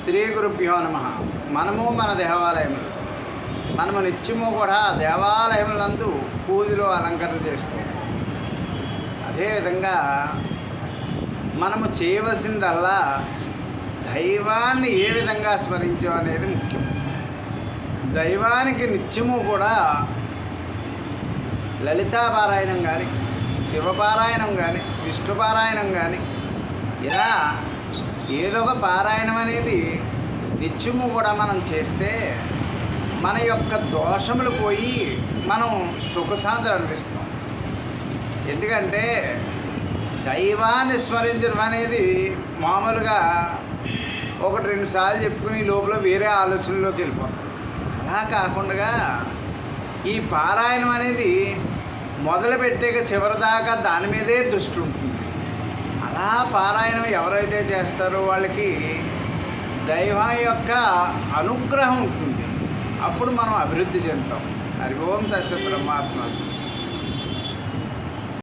శ్రీ గురుభ్యో నమ. మనము మన దేవాలయములు మనము నిత్యము కూడా దేవాలయములందు పూజలు అలంకరణ చేస్తాం. అదేవిధంగా మనము చేయవలసిందల్లా దైవాన్ని ఏ విధంగా స్మరించాం అనేది ముఖ్యం. దైవానికి నిత్యము కూడా లలితాపారాయణం కానీ శివపారాయణం కానీ విష్ణుపారాయణం కానీ ఇలా ఏదో ఒక పారాయణం అనేది నిత్యము కూడా మనం చేస్తే మన యొక్క దోషములు పోయి మనం సుఖశాంతులు అనిపిస్తాం. ఎందుకంటే దైవాన్ని స్మరించడం అనేది మామూలుగా ఒకటి రెండు సార్లు చెప్పుకుని లోపల వేరే ఆలోచనలోకి వెళ్ళిపోతాం. అలా కాకుండా ఈ పారాయణం అనేది మొదలుపెట్టాక చివరిదాకా దాని మీదే దృష్టి ఉంటుంది. ఆ పారాయణం ఎవరైతే చేస్తారో వాళ్ళకి దైవం యొక్క అనుగ్రహం ఉంటుంది. అప్పుడు మనం అభివృద్ధి చెందుతాం. హరి ఓం తస్య బ్రహ్మాత్మ